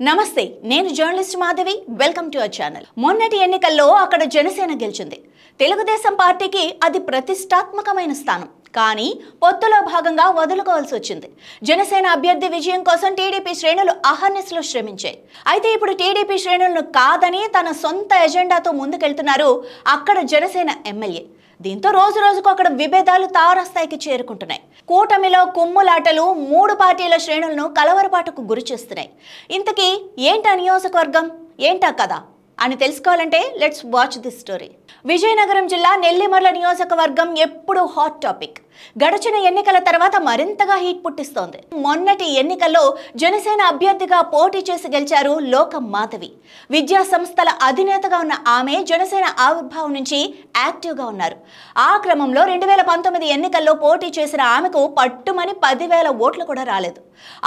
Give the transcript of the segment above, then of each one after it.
నమస్తే నేను journalist Madhavi. Welcome to our channel. మొన్నటి ఎన్నికల్లో అక్కడ జనసేన గెలిచింది. తెలుగుదేశం పార్టీకి అది ప్రతిష్టాత్మకమైన స్థానం. కానీ పొత్తులో భాగంగా వదులుకోవాల్సి వచ్చింది. జనసేన అభ్యర్థి విజయం కోసం టీడీపీ శ్రేణులు అహర్నిశలు శ్రమించాయి. అయితే ఇప్పుడు టీడీపీ శ్రేణులను కాదని తన సొంత ఎజెండాతో ముందుకెళ్తున్నారు అక్కడ జనసేన ఎమ్మెల్యే. దీంతో రోజు రోజుకు అక్కడ విభేదాలు తారస్థాయికి చేరుకుంటున్నాయి. కూటమిలో కుమ్ములాటలు మూడు పార్టీల శ్రేణులను కలవరపాటుకు గురి చేస్తున్నాయి ఇంతకీ ఏంటా నియోజకవర్గం? ఏంటా కదా అని తెలుసుకోవాలంటే let's watch this story Vizianagaram జిల్లా నెల్లిమర్ల నియోజకవర్గం ఎప్పుడూ హాట్ టాపిక్ గడిచిన ఎన్నికల తర్వాత మరింతగా హీట్ పుట్టిస్తోంది. మొన్నటి ఎన్నికల్లో జనసేన అభ్యర్థిగా పోటీ చేసి గెలిచారు లోకం మాధవి. విద్యా సంస్థల అధినేతగా ఉన్న ఆమె జనసేన ఆవిర్భావం నుంచి యాక్టివ్గా ఉన్నారు. ఆ క్రమంలో రెండు వేల పంతొమ్మిది ఎన్నికల్లో పోటీ చేసిన ఆమెకు పట్టుమని పదివేల ఓట్లు కూడా రాలేదు.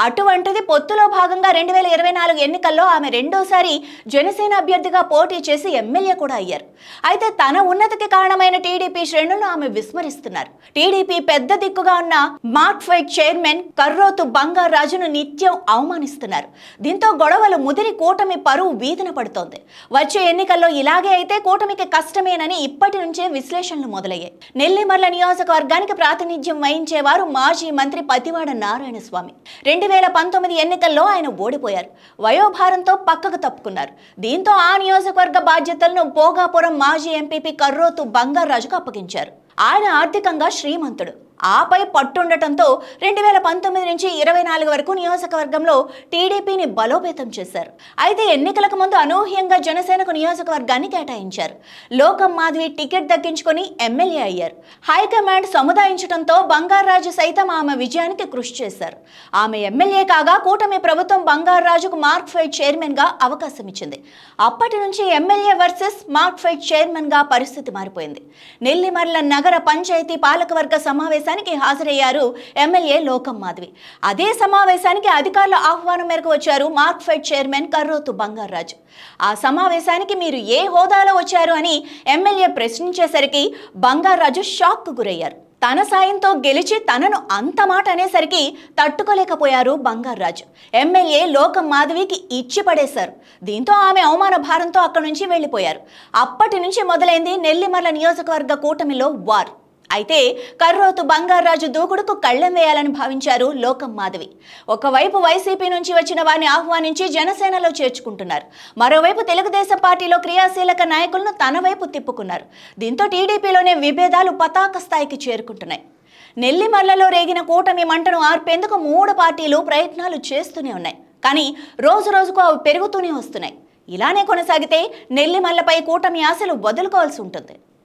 అటువంటిది పొత్తులో భాగంగా రెండు వేల ఇరవై నాలుగు ఎన్నికల్లో ఆమె రెండోసారి జనసేన అభ్యర్థిగా పోటీ చేసి ఎమ్మెల్యే కూడా అయ్యారు. అయితే తన ఉన్నతికి కారణమైన టీడీపీ శ్రేణులను ఆమె విస్మరిస్తున్నారు. టీడీపీ పెద్ద దిక్కుగా ఉన్న మార్క్ ఫైట్ చైర్మన్ కర్రోతు బంగారాజును నిత్యం అవమానిస్తున్నారు. దీంతో గొడవలు ముదిరి కూటమి పరువు వీధిన పడుతోంది. వచ్చే ఎన్నికల్లో ఇలాగే అయితే కూటమికి కష్టమేనని ఇప్పటి నుంచే విశ్లేషణలు మొదలయ్యాయి. నెల్లిమర్ల నియోజకవర్గానికి ప్రాతినిధ్యం వహించేవారు మాజీ మంత్రి పతివాడ నారాయణ స్వామి రెండు వేల పంతొమ్మిది ఎన్నికల్లో ఆయన ఓడిపోయారు. వయోభారంతో పక్కకు తప్పుకున్నారు. దీంతో ఆ నియోజకవర్గ బాధ్యతలను భోగాపురం మాజీ ఎంపీపీ కర్రోతు బంగారాజుకు అప్పగించారు. ఆయన ఆర్థికంగా శ్రీమంతుడు. ఆపై పట్టుండటంతో రెండు వేల పంతొమ్మిది నుంచి ఇరవై నాలుగు వరకు నియోజకవర్గంలో టీడీపీని బలోపేతం చేశారు. అయితే ఎన్నికలకు ముందు అనూహ్యంగా జనసేనకు నియోజకవర్గాన్ని కేటాయించారు. లోకం మాధవి టికెట్ దక్కించుకొని ఎమ్మెల్యే అయ్యారు. హైకమాండ్ సముదాయించడంతో బంగారాజు సైతం ఆమె విజయానికి కృషి చేశారు. ఆమె ఎమ్మెల్యే కాగా కూటమి ప్రభుత్వం బంగారాజుకు మార్క్ ఫైవ్ చైర్మన్గా అవకాశం ఇచ్చింది. అప్పటి నుంచి ఎమ్మెల్యే వర్సెస్ మార్క్ ఫైవ్ చైర్మన్గా పరిస్థితి మారిపోయింది. నెల్లిమర్ల నగర పంచాయతీ పాలకవర్గ సమావేశానికి హాజరయ్యారు ఎమ్మెల్యే లోకం మాధవి. అదే సమావేశానికి అధికారుల ఆహ్వానం మేరకు వచ్చారు Markfed chairman Karrothu Bangaraju. ఆ సమావేశానికి మీరు ఏ హోదాలో వచ్చారు అని ఎమ్మెల్యే ప్రశ్నించేసరికి బంగారాజు షాక్కు గురయ్యారు. తన సాయంతో గెలిచి తనను అంత మాట అనేసరికి తట్టుకోలేకపోయారు బంగారాజు. ఎమ్మెల్యే లోకం మాధవికి ఇచ్చి పడేశారు దీంతో ఆమె అవమాన భారంతో అక్కడి నుంచి వెళ్ళిపోయారు. అప్పటి నుంచి మొదలైంది నెల్లిమర్ల నియోజకవర్గ కూటమిలో వార్. అయితే కర్రోతు బంగారాజు దూకుడుకు కళ్ళెం వేయాలని భావించారు లోకం మాధవి. ఒకవైపు వైసీపీ నుంచి వచ్చిన వారిని ఆహ్వానించి జనసేనలో చేర్చుకుంటున్నారు. మరోవైపు తెలుగుదేశం పార్టీలో క్రియాశీలక నాయకులను తన వైపు తిప్పుకున్నారు. దీంతో టీడీపీలోనే విభేదాలు పతాక స్థాయికి చేరుకుంటున్నాయి. నెల్లిమర్లలో రేగిన కూటమి మంటను ఆర్పేందుకు మూడు పార్టీలు ప్రయత్నాలు చేస్తూనే ఉన్నాయి. కానీ రోజు రోజుకు అవి పెరుగుతూనే వస్తున్నాయి. ఇలానే కొనసాగితే నెల్లిమల్లపై కూటమి ఆశలు వదులుకోవాల్సి ఉంటుంది.